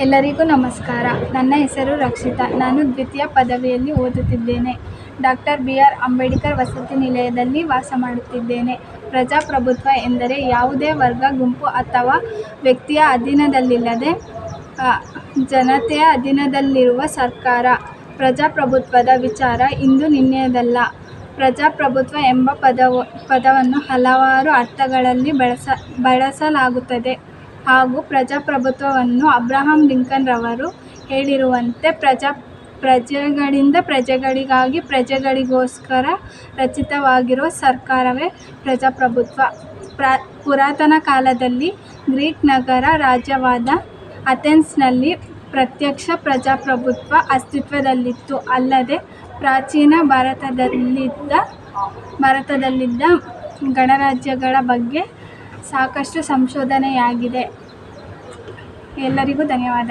ಎಲ್ಲರಿಗೂ ನಮಸ್ಕಾರ. ನನ್ನ ಹೆಸರು ರಕ್ಷಿತಾ. ನಾನು ದ್ವಿತೀಯ ಪದವಿಯಲ್ಲಿ ಓದುತ್ತಿದ್ದೇನೆ. ಡಾಕ್ಟರ್ ಬಿ ಆರ್ ಅಂಬೇಡ್ಕರ್ ವಸತಿ ನಿಲಯದಲ್ಲಿ ವಾಸ ಮಾಡುತ್ತಿದ್ದೇನೆ. ಪ್ರಜಾಪ್ರಭುತ್ವ ಎಂದರೆ ಯಾವುದೇ ವರ್ಗ, ಗುಂಪು ಅಥವಾ ವ್ಯಕ್ತಿಯ ಅಧೀನದಲ್ಲಿಲ್ಲದೆ ಜನತೆಯ ಅಧೀನದಲ್ಲಿರುವ ಸರ್ಕಾರ. ಪ್ರಜಾಪ್ರಭುತ್ವದ ವಿಚಾರ ಇಂದು ನಿನ್ನೆಯದಲ್ಲ. ಪ್ರಜಾಪ್ರಭುತ್ವ ಎಂಬ ಪದವು, ಪದವನ್ನು ಹಲವಾರು ಅರ್ಥಗಳಲ್ಲಿ ಬಳಸ, ಬಳಸಲಾಗುತ್ತದೆ. ಹಾಗೂ ಪ್ರಜಾಪ್ರಭುತ್ವವನ್ನು ಅಬ್ರಹಾಂ ಲಿಂಕನ್ರವರು ಹೇಳಿರುವಂತೆ ಪ್ರಜಾ, ಪ್ರಜೆಗಳಿಂದ ಪ್ರಜೆಗಳಿಗಾಗಿ ಪ್ರಜೆಗಳಿಗೋಸ್ಕರ ರಚಿತವಾಗಿರುವ ಸರ್ಕಾರವೇ ಪ್ರಜಾಪ್ರಭುತ್ವ. ಪ್ರ, ಪುರಾತನ ಕಾಲದಲ್ಲಿ ಗ್ರೀಕ್ ನಗರ ರಾಜ್ಯವಾದ ಅಥೆನ್ಸ್ನಲ್ಲಿ ಪ್ರತ್ಯಕ್ಷ ಪ್ರಜಾಪ್ರಭುತ್ವ ಅಸ್ತಿತ್ವದಲ್ಲಿತ್ತು. ಅಲ್ಲದೆ ಪ್ರಾಚೀನ ಭಾರತದಲ್ಲಿದ್ದ ಭಾರತದಲ್ಲಿದ್ದ ಗಣರಾಜ್ಯಗಳ ಬಗ್ಗೆ ಸಾಕಷ್ಟು ಸಂಶೋಧನೆಯಾಗಿದೆ. ಎಲ್ಲರಿಗೂ ಧನ್ಯವಾದ